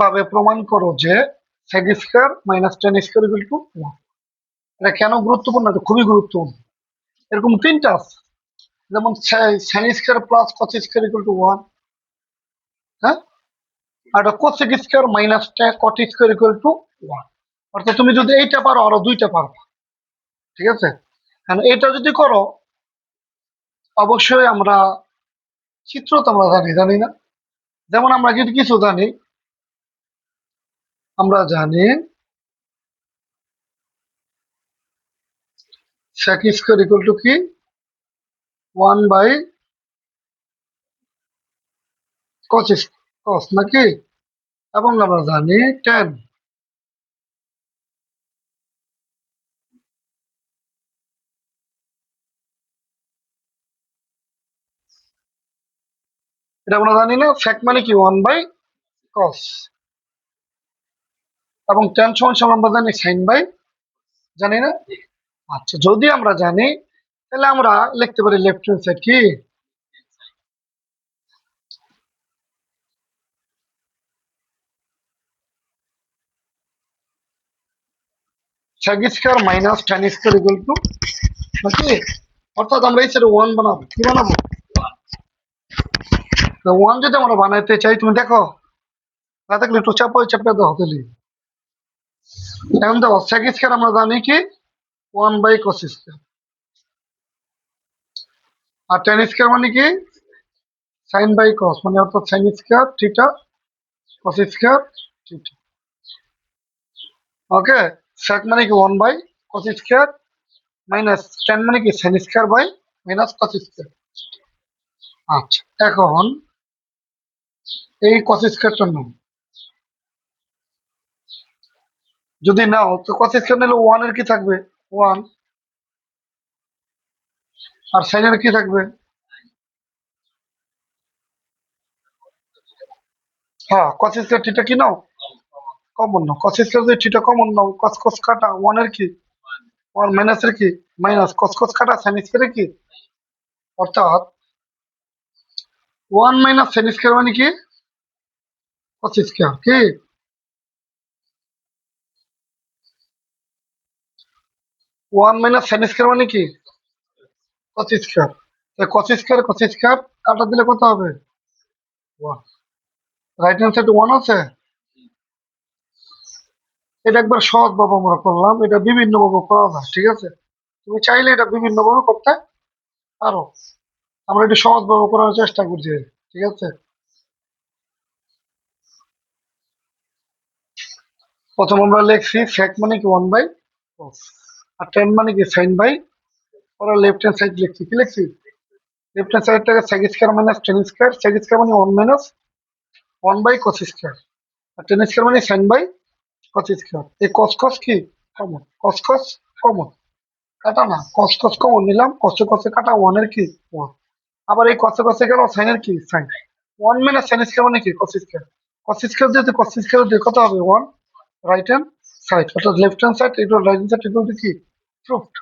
ভাবে প্রমাণ করো যে square minus tan square to one এটা কেন গুরুত্বপূর্ণ? এটা খুবই গুরুত্বপূর্ণ। এরকম তিনটা আছে। যেমন sine square plus cos square equal to one হ্যাঁ? আর cosec square minus cot square equal to one অর্থাৎ তুমি যদি এইটা পারো, আরও দুইটা পারবা। ঠিক আছে? কারণ এটা যদি করো, অবশ্যই আমরা চিত্র তো আমরা জানি জানি না। যেমন আমরা যদি কিছু জানি আমরা জানি sec স্কোয়ার ইকুয়াল টু কি? ওয়ান বাই কস কস নাকি? এবং আমরা জানি টেন এটা আমরা জানি না, sec মানে কি? ওয়ান বাই কস এবং টেন সমান সমান আমরা জানি সাইন বাই জানি না? আচ্ছা যদি আমরা জানি তাহলে আমরা লিখতে পারি লেফট হ্যান্ড সাইড কি? sec square minus tan square equal to নাকি? অর্থাৎ আমরা এই সাইডে ওয়ান বানাবো কি বানাবো? ওয়ান যদি আমরা বানাইতে চাই তুমি দেখো না থাকলে একটু চাপো চাপে দাও তাহলে। এখন দেখো sec স্কয়ার আমরা জানি কি? ওয়ান বাই কস স্কয়ার আর টেন স্কয়ার মানে কি? সাইন বাই কস মানে অর্থাৎ sine square theta cos square theta okay sec মানে কি one by cos square minus tan মানে কি sine square by minus cos square আচ্ছা এখন এই কস স্কয়ারটা নাও যদি নাও, তো কস স্কয়ার নিলে ওয়ানের কি থাকবে? ওয়ান আর সাইনের কি থাকবে? হ্যাঁ কস স্কয়ার থিটা কি নাও? কমন নাও। কস স্কয়ার যদি থিটা কমন নাও। কস কস কাটা। ওয়ানের কি? ওয়ান মাইনাস এর কি? মাইনাস কস কস কাটা। সাইন স্কয়ার কি? অর্থাৎ ওয়ান মাইনাস সাইন স্কয়ার মানে কি? কস স্কয়ার কি? ওয়ান মাইনাস সাইন স্কয়ার মানে কি? Cos square. Cos square cos square কাটা দিলে কত হবে? রাইট হ্যান্ড সাইড ওয়ান আছে? এটা একবার সহজ ভাবে আমরা করলাম। এটা বিভিন্ন ভাবে করা যায়, ঠিক আছে? তুমি চাইলে এটা বিভিন্ন ভাবে করতে পারো। আমরা এটা সহজ ভাবে করার চেষ্টা করছি, ঠিক আছে? প্রথম আমরা লিখছি sec মানে কি? ওয়ান বাই আর টেন মানে কি? সাইন বাই ওরা লেফট হ্যান্ড সাইড লিখছি। কি লিখছি? লেফট হ্যান্ড সাইডটাকে sec square minus tan square sec square মানে one minus one by cos square R tan square মানে সাইন বাই কস স্কয়ার এই কস কস কি? কমন কস কস কমন কাটা না। কস কস কমন নিলাম। কসে কসে কাটা ওয়ানের কি? ওয়ান আবার এই কসে কসে গেল সাইনের কি? Sine one minus sine square মানে কি? কস স্কয়ার কস স্কয়ার দিয়ে কস স্কয়ার দিয়ে কত হবে? ওয়ান রাইট হ্যান্ড সাইড অর্থাৎ লেফট হ্যান্ড সাইড এগুলো রাইট হ্যান্ড সাইড এগুলো কি? প্রুফড